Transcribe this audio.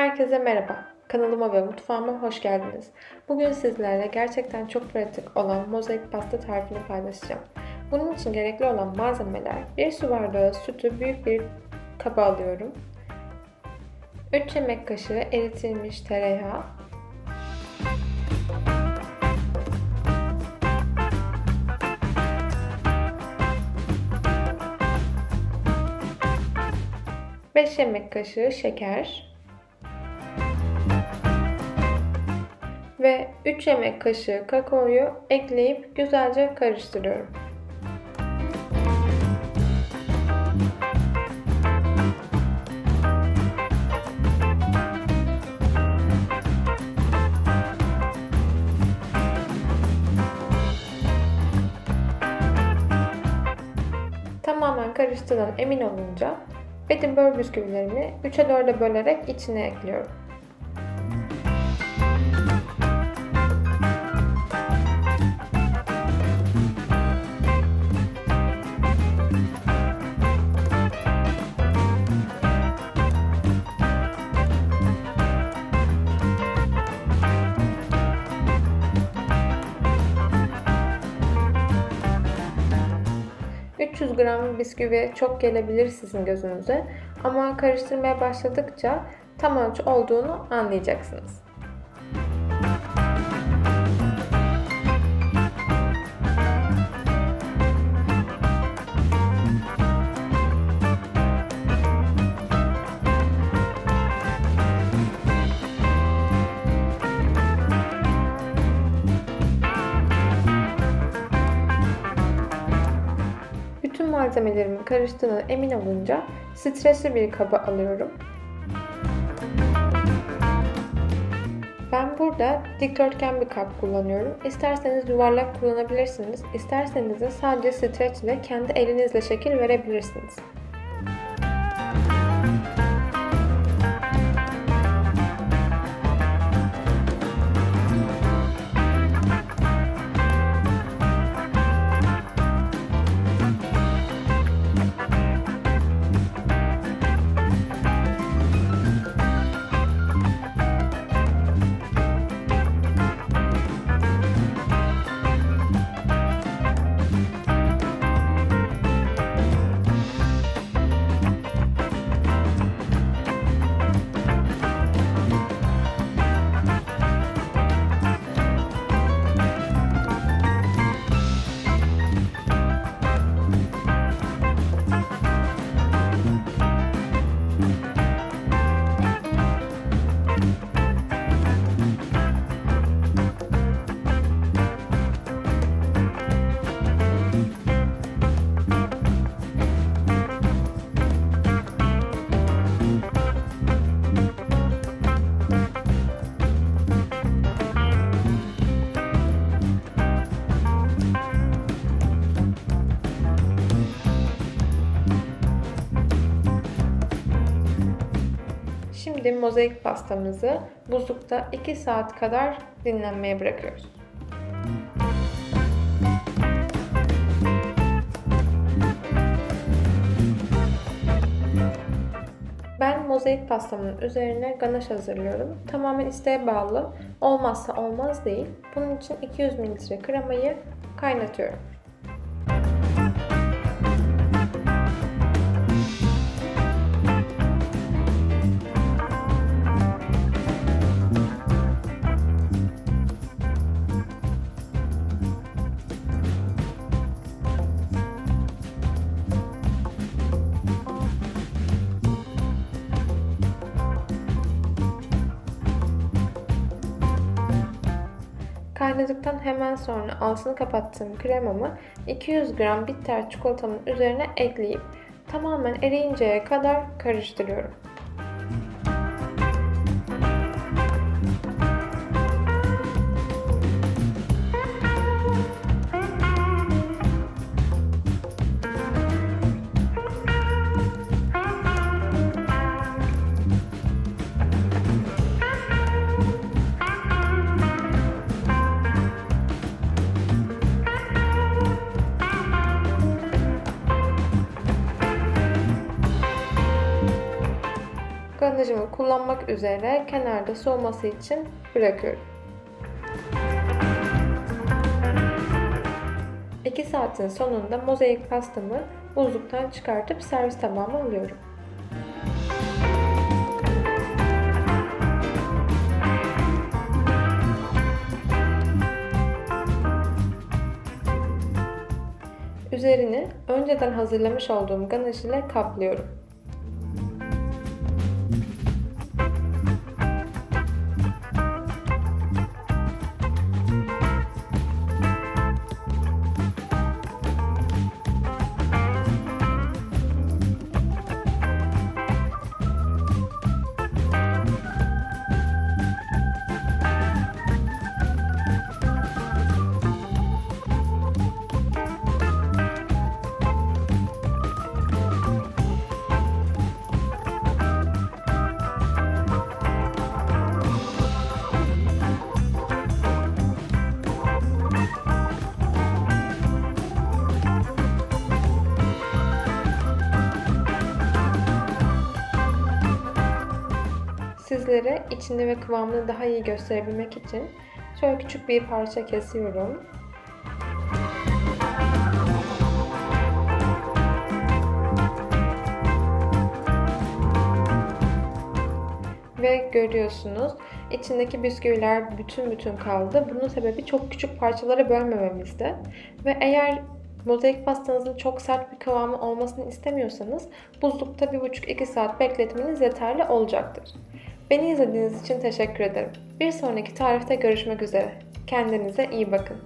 Herkese merhaba. Kanalıma ve mutfağıma hoş geldiniz. Bugün sizlerle gerçekten çok pratik olan mozaik pasta tarifini paylaşacağım. Bunun için gerekli olan malzemeler 1 su bardağı sütü büyük bir kaba alıyorum. 3 yemek kaşığı eritilmiş tereyağı, Beş yemek kaşığı şeker, ve 3 yemek kaşığı kakaoyu ekleyip güzelce karıştırıyorum. Tamamen karıştığından emin olunca Edinburgh bisküvilerimi 3'e 4'e bölerek içine ekliyorum. ...300 gram bisküvi çok gelebilir sizin gözünüze ama karıştırmaya başladıkça tam ölçü olduğunu anlayacaksınız. Bütün malzemelerimin karıştığına emin olunca stresli bir kaba alıyorum. Ben burada dikdörtgen bir kap kullanıyorum. İsterseniz yuvarlak kullanabilirsiniz. İsterseniz de sadece streç ile kendi elinizle şekil verebilirsiniz. Şimdi mozaik pastamızı buzlukta 2 saat kadar dinlenmeye bırakıyoruz. Ben mozaik pastamın üzerine ganaş hazırlıyorum. Tamamen isteğe bağlı. Olmazsa olmaz değil. Bunun için 200 ml kremayı kaynatıyorum. Kaynadıktan hemen sonra altını kapattığım kremamı 200 gram bitter çikolatamın üzerine ekleyip tamamen eriyinceye kadar karıştırıyorum. Ganajımı kullanmak üzere kenarda soğuması için bırakıyorum. 2 saatin sonunda mozaik pastamı buzluktan çıkartıp servis tabağıma alıyorum. Üzerini önceden hazırlamış olduğum ganaj ile kaplıyorum. Sizlere içini ve kıvamını daha iyi gösterebilmek için şöyle küçük bir parça kesiyorum. Ve görüyorsunuz içindeki bisküviler bütün bütün kaldı. Bunun sebebi çok küçük parçalara bölmememizdi. Ve eğer mozaik pastanızın çok sert bir kıvamı olmasını istemiyorsanız buzlukta 1,5-2 saat bekletmeniz yeterli olacaktır. Beni izlediğiniz için teşekkür ederim. Bir sonraki tarifte görüşmek üzere. Kendinize iyi bakın.